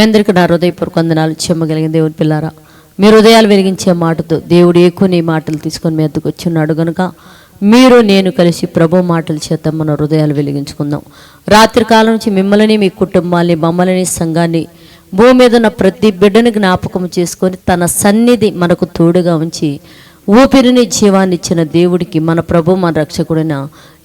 మీ అందరికీ నా హృదయపూర్వక వందనాలు చెమ్మగలిగిన దేవుని పిల్లారా. మీ హృదయాలు వెలిగించే మాటతో దేవుడు ఎక్కువ నీ మాటలు తీసుకొని మీ ఎద్దుకు వచ్చిన్నాడు గనుక మీరు నేను కలిసి ప్రభు మాటల చేత మన హృదయాలు వెలిగించుకుందాం. రాత్రి కాలం నుంచి మిమ్మల్ని మీ కుటుంబాన్ని మమ్మల్ని సంఘాన్ని భూమి మీద ఉన్న ప్రతి బిడ్డని జ్ఞాపకం చేసుకొని తన సన్నిధి మనకు తోడుగా ఉంచి ఊపిరిని జీవాన్ని ఇచ్చిన దేవుడికి మన ప్రభు మన రక్షకుడైన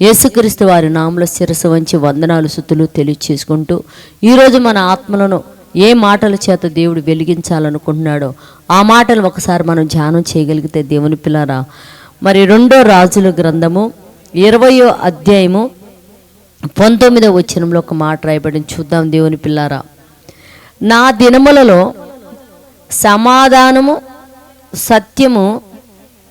యేసుక్రీస్తు వారి నామల శిరసు వంచి వందనాలు సుతులు తెలియచేసుకుంటూ ఈరోజు మన ఆత్మలను ఏ మాటల చేత దేవుడు వెలిగించాలనుకుంటున్నాడో ఆ మాటలు ఒకసారి మనం ధ్యానం చేయగలిగితే దేవుని పిల్లారా. మరి రెండో రాజుల గ్రంథము ఇరవయో అధ్యాయము పంతొమ్మిదో వచనంలో ఒక మాట రాయబడి చూద్దాం దేవుని పిల్లారా. నా దినములలో సమాధానము సత్యము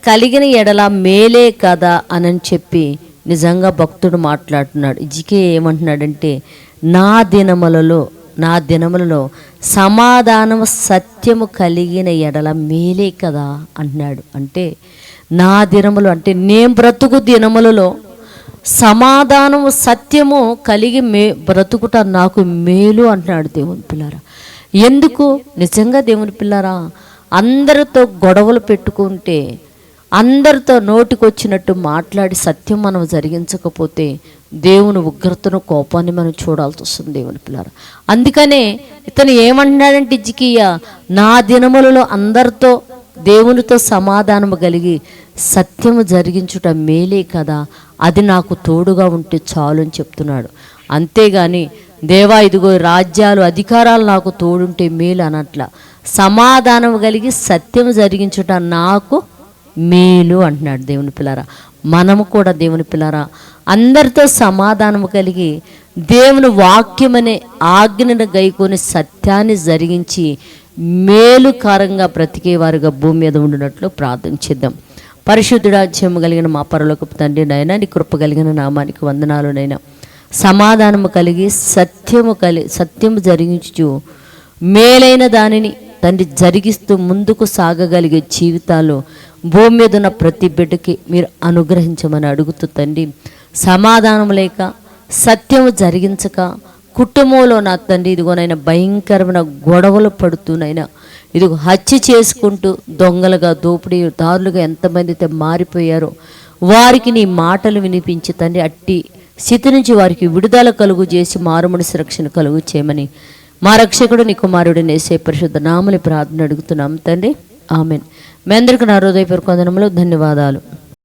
కలిగిన ఎడల మేలే కదా అని చెప్పి నిజంగా భక్తుడు మాట్లాడుతున్నాడు. ఇజికే ఏమంటున్నాడంటే నా దినములలో నా దినములలో సమాధానము సత్యము కలిగిన ఎడల మేలే కదా అంటున్నాడు. అంటే నా దినములు అంటే నేను బ్రతుకు దినములలో సమాధానము సత్యము కలిగి మే బ్రతుకుట నాకు మేలు అంటున్నాడు దేవుని పిల్లారా. ఎందుకు? నిజంగా దేవుని పిల్లారా అందరితో గొడవలు పెట్టుకుంటే అందరితో నోటికొచ్చినట్టు మాట్లాడి సత్యం మనం జరిగించకపోతే దేవుని ఉగ్రతను కోపాన్ని మనం చూడాల్సి వస్తుంది దేవుని పిల్లలు అందుకనే ఇతను ఏమంటున్నాడంటే ఇజ్జికియ నా దినములలో అందరితో దేవునితో సమాధానము కలిగి సత్యము జరిగించుట మేలే కదా అది నాకు తోడుగా ఉంటే చాలు అని చెప్తున్నాడు. అంతేగాని దేవా ఇదిగో రాజ్యాలు అధికారాలు నాకు తోడుంటే మేలు అనట్ల సమాధానం కలిగి సత్యం జరిగించుట నాకు మేలు అంటున్నాడు దేవుని పిల్లరా. మనము కూడా దేవుని పిల్లరా అందరితో సమాధానము కలిగి దేవుని వాక్యమనే ఆజ్ఞను గైకొని సత్యాన్ని జరిగించి మేలుకరంగా బ్రతికేవారుగా భూమి మీద ఉండినట్లు ప్రార్థన చేద్దాం. పరిశుద్ధుడాజ్యము కలిగిన మా పరలోకపు తండ్రి నైనా నీ కృప కలిగిన నామానికి వందనాలు నైనా. సమాధానము కలిగి సత్యము కలి సత్యము జరిగించు మేలైన దానిని తండ్రి జరిగిస్తూ ముందుకు సాగగలిగే జీవితాలు భూమి మీద ఉన్న ప్రతి బిడ్డకి మీరు అనుగ్రహించమని అడుగుతూ తండ్రి సమాధానం లేక సత్యము జరిగించక కుటుంబంలో నా తండ్రి ఇదిగోనైనా భయంకరమైన గొడవలు పడుతూనైనా ఇదిగో హత్య చేసుకుంటూ దొంగలుగా దోపిడీ దారులుగా ఎంతమంది అయితే మారిపోయారో వారికి నీ మాటలు వినిపించి తండ్రి అట్టి స్థితి నుంచి వారికి విడుదల కలుగు చేసి మారుమడి సురక్షణ కలుగు చేయమని మా రక్షకుడు నీ కుమారుడు నేసే పరిశుద్ధ నామని ప్రార్థన అడుగుతున్నాం తండ్రి. ఆమెన్. మీ అందరికీ నా హృదయపూర్వక వందనములు ధన్యవాదాలు.